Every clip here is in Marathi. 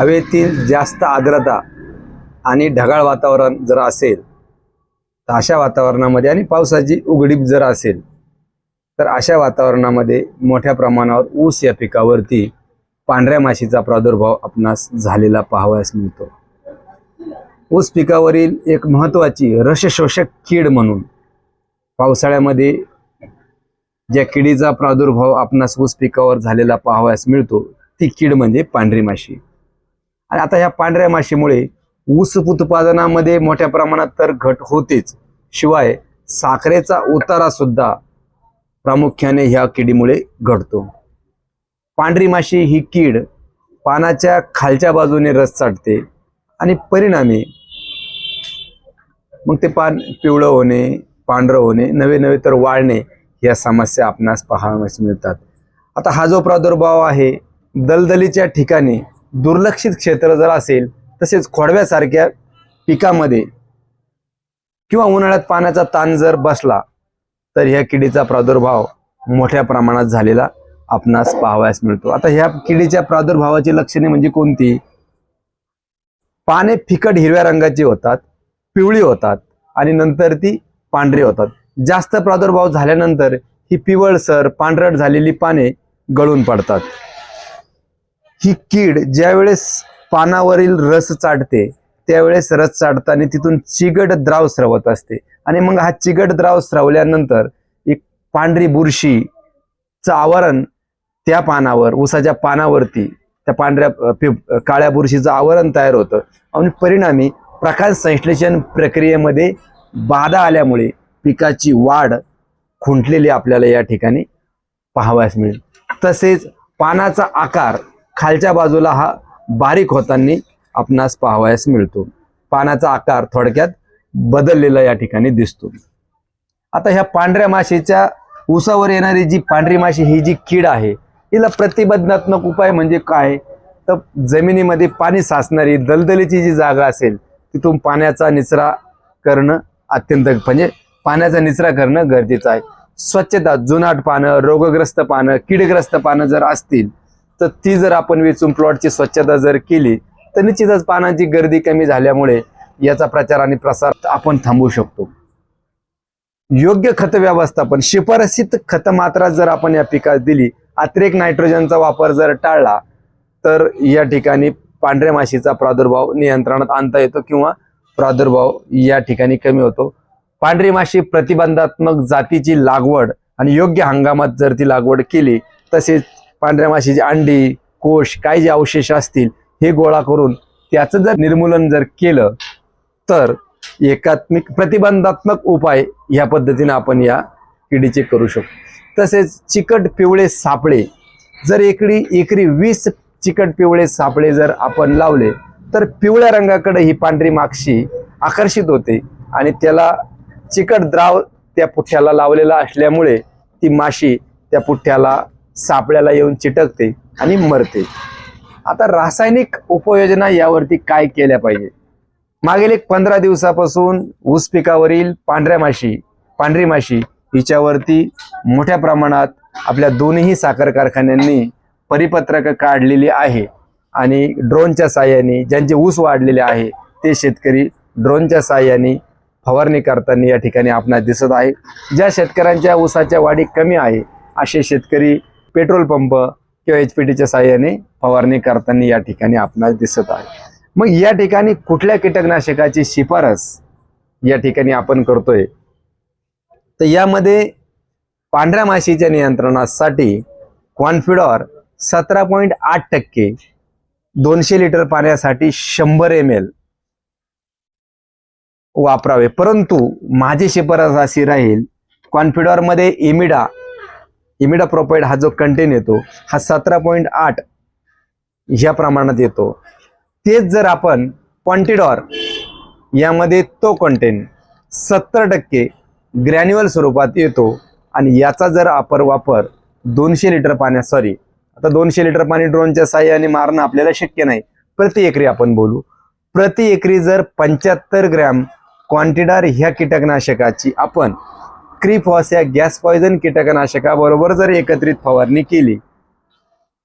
हवेतील जास्त आर्द्रता आणि ढगाळ वातावरण जर असेल तर अशा वातावरणामध्ये आणि पावसाची उघडीप जर असेल तर अशा वातावरणामध्ये मोठ्या प्रमाणावर ऊस या पिकावरती पांढऱ्या माशीचा प्रादुर्भाव आपणास झालेला पाहावयास मिळतो. ऊस पिकावरील एक महत्त्वाची रसशोषक कीड म्हणून पावसाळ्यामध्ये ज्या किडीचा प्रादुर्भाव आपणास ऊस पिकावर झालेला पाहावयास मिळतो ती कीड म्हणजे पांढरी माशी. आणि आता ह्या पांढऱ्या माशीमुळे ऊस उत्पादनामध्ये मोठ्या प्रमाणात तर घट होतेच. शिवाय साखरेचा उतारा सुद्धा प्रामुख्याने ह्या किडीमुळे घडतो. पांढरी माशी ही कीड पानाच्या खालच्या बाजूने रस चाटते आणि परिणामी मग ते पान पिवळं होणे पांढरं होणे नवे नवे तर वाळणे या समस्या आपणास पाहावयास मिळतात. आता हा जो प्रादुर्भाव आहे दलदलीच्या ठिकाणी दुर्लक्षित क्षेत्र जर असेल तसेच खोडव्यासारख्या पिकामध्ये किंवा उन्हाळ्यात पाण्याचा ताण जर बसला तर ह्या किडीचा प्रादुर्भाव मोठ्या प्रमाणात झालेला आपणास पाहावयास मिळतो. आता ह्या किडीच्या प्रादुर्भावाची लक्षणे म्हणजे कोणती? पाने फिकट हिरव्या रंगाची होतात पिवळी होतात आणि नंतर ती पांढरी होतात. जास्त प्रादुर्भाव झाल्यानंतर ही पिवळसर पांढरट झालेली पाने गळून पडतात. ही कीड ज्यावेळेस पानावरील रस चाटते त्यावेळेस रस चाटताना तिथून चिगट द्राव स्रवत असते. आणि मग हा चिगट द्राव स्रवल्यानंतर एक पांढरी बुरशीचं आवरण त्या पानावर उसाच्या पानावरती त्या पांढऱ्या काळ्या बुरशीचं आवरण तयार होतं. आणि परिणामी प्रकाश संश्लेषण प्रक्रियेमध्ये बाधा आल्यामुळे पिकाची वाढ खुंटलेली आपल्याला या ठिकाणी पाहावयास मिळेल. तसेच पानाचा आकार खालच्या बाजूला हा बारीक होताना आपणास पाहावयास मिळतो. पानाचा आकार थोडक्यात बदललेला या ठिकाणी दिसतो. आता ह्या पांढऱ्या माशीच्या उसावर येणारी जी पांढरी माशी ही जी कीड आहे हिला प्रतिबंधात्मक उपाय म्हणजे काय? तर जमिनीमध्ये पाणी साचणारी दलदलीची जी जागा असेल तिथून पाण्याचा निचरा करणं अत्यंत म्हणजे पाण्याचा निचरा करणं गरजेचं आहे. स्वच्छता जुनाट पानं रोगग्रस्त पानं किडग्रस्त पानं जर असतील तर ती जर आपण वेचून प्लॉटची स्वच्छता जर केली तर निश्चितच पानांची गर्दी कमी झाल्यामुळे याचा प्रचार आणि प्रसार आपण थांबवू शकतो. योग्य खत व्यवस्थापन शिफारसीत खत मात्रा जर आपण या पिकास दिली अतिरेक नायट्रोजनचा वापर जर टाळला तर या ठिकाणी पांढऱ्या माशीचा प्रादुर्भाव नियंत्रणात आणता येतो किंवा प्रादुर्भाव या ठिकाणी कमी होतो. पांढरी माशी प्रतिबंधात्मक जातीची लागवड आणि योग्य हंगामात जर ती लागवड केली तसेच पांढऱ्या माशीची अंडी कोश काही जे अवशेष असतील हे गोळा करून त्याचं जर निर्मूलन जर केलं तर एकात्मिक प्रतिबंधात्मक उपाय ह्या पद्धतीने आपण या किडीचे करू शकतो. तसेच चिकट पिवळे सापळे जर एकडी एकरी वीस चिकट पिवळे सापळे जर आपण लावले तर पिवळ्या रंगाकडे ही पांढरी माक्षी आकर्षित होते आणि त्याला चिकट द्राव त्या पुठ्याला लावलेला असल्यामुळे ती माशी त्या पुठ्याला सापळ्याला येऊन चिटकते आणि मरते. आता रासायनिक उपाययोजना यावरती काय केल्या पाहिजे? मागील एक पंधरा दिवसापासून ऊस पिकावरील पांढऱ्या माशी पांढरी माशी हिच्यावरती मोठ्या प्रमाणात आपल्या दोन्ही साखर कारखान्यांनी परिपत्रक काढलेली आहे आणि ड्रोनच्या साह्याने ज्यांचे ऊस वाढलेले आहे ते शेतकरी ड्रोनच्या साह्याने फवारणी करताना या ठिकाणी आपणास दिसत आहे. ज्या शेतकऱ्यांच्या ऊसाच्या वाढी कमी आहे असे शेतकरी पेट्रोल पंप किंवा एच पी टीच्या साह्याने फवारणी करताना या ठिकाणी आपणास दिसत आहे. मग या ठिकाणी कुठल्या कीटकनाशकाची शिफारस या ठिकाणी आपण करतोय? तर यामध्ये पांढऱ्या माशीच्या नियंत्रणासाठी कॉन्फिडॉर सतरा पॉईंट आठ टक्के दोनशे लिटर पाण्यासाठी शंभर एम एल वापरावे. परंतु माझी शिफारस अशी राहील कॉन्फिडॉरमध्ये इमिडा इमिडा प्रोपाइड हा जो कंटेन येतो हा सतरा पॉईंट आठ ह्या प्रमाणात येतो. तेच जर आपण क्वांटिडॉर यामध्ये तो कंटेन सत्तर टक्के ग्रॅन्युअल स्वरूपात येतो आणि याचा जर आपण वापर दोनशे लिटर पाण्यात सॉरी आता दोनशे लिटर पाणी ड्रोनच्या साह्याने मारणं आपल्याला शक्य नाही. प्रति एकरी आपण बोलू. प्रति एकरी जर पंच्याहत्तर ग्रॅम क्वांटिडार ह्या कीटकनाशकाची आपण क्रीफॉस या गॅस पॉयझन कीटकनाशकाबरोबर जर एकत्रित फवारणी केली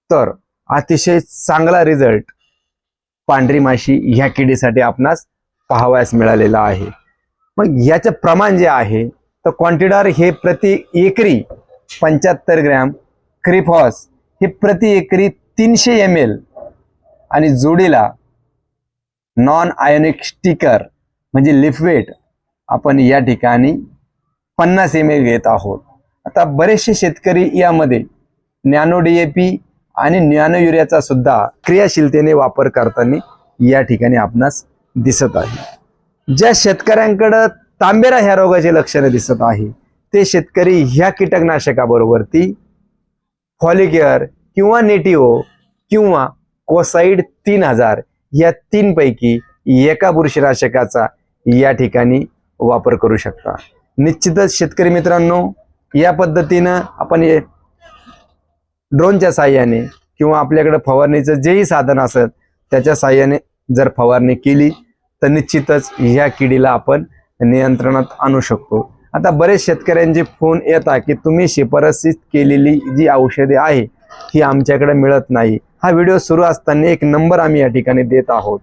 तर अतिशय चांगला रिझल्ट पांढरी माशी ह्या किडीसाठी आपणास पाहावयास मिळालेला आहे. मग याचं प्रमाण जे आहे तर क्वांटिडार हे प्रति एकरी पंच्याहत्तर ग्रॅम क्रिफॉस हे प्रति एकरी तीनशे एम एल आणि जोडीला नॉन आयोनिक स्टिकर म्हणजे लिफवेट आपण या ठिकाणी पन्नास एम एल घेत आहोत. आता बरेचसे शेतकरी यामध्ये नॅनो डी ए पी आणि नॅनो युरियाचा सुद्धा क्रियाशीलतेने वापर करताना या ठिकाणी आपणास दिसत आहे. ज्या शेतकऱ्यांकडं तांबेरा ह्या रोगाचे लक्षणं दिसत आहे ते शेतकरी ह्या कीटकनाशकाबरोबर ती फॉलिकेअर किंवा नेटिओ किंवा कोसाईड तीन हजार या तीनपैकी एका बुरशीनाशकाचा या ठिकाणी वापर करू शकता. निश्चितच शेतकरी मित्रांनो या पद्धतीनं आपण हे ड्रोनच्या साह्याने किंवा आपल्याकडे फवारणीचं जेही साधन असत त्याच्या साह्याने जर फवारणी केली तर निश्चितच ह्या किडीला आपण नियंत्रणात आणू शकतो. आता बरेच शेतकऱ्यांचे फोन येतात की तुम्ही शिफारसीत केलेली जी औषधे आहे ही आमच्याकडे मिळत नाही. हा व्हिडिओ सुरू असताना एक नंबर आम्ही या ठिकाणी देत आहोत.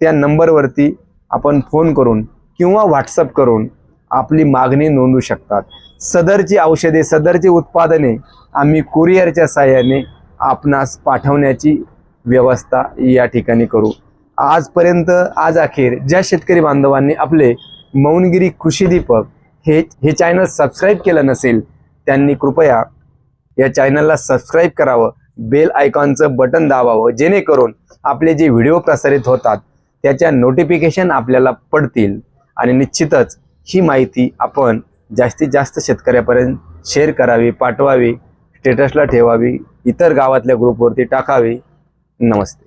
त्या नंबरवरती आपण फोन करून किंवा व्हॉट्सअप करून आपली मागणी नोंदवू शकतात. सदरची औषधे सदरची उत्पादने आम्ही कुरिअरच्या साह्याने आपणास पाठवण्याची व्यवस्था या ठिकाणी करू. आजपर्यंत आज अखेर ज्या शेतकरी बांधवांनी आपले मौनगिरी कृषी दीपक हे हे चॅनल सबस्क्राईब केलं नसेल त्यांनी कृपया या चॅनलला सबस्क्राईब करावं बेल आयकॉनचं बटन दाबावं जेणेकरून आपले जे व्हिडिओ प्रसारित होतात त्याच्या नोटिफिकेशन आपल्याला पडतील. आणि निश्चितच ही माहिती आपण जास्तीत जास्त शेतकऱ्यापर्यंत शेअर करावी पाठवावी स्टेटसला ठेवावी इतर गावातल्या ग्रुपवरती टाकावी. नमस्ते.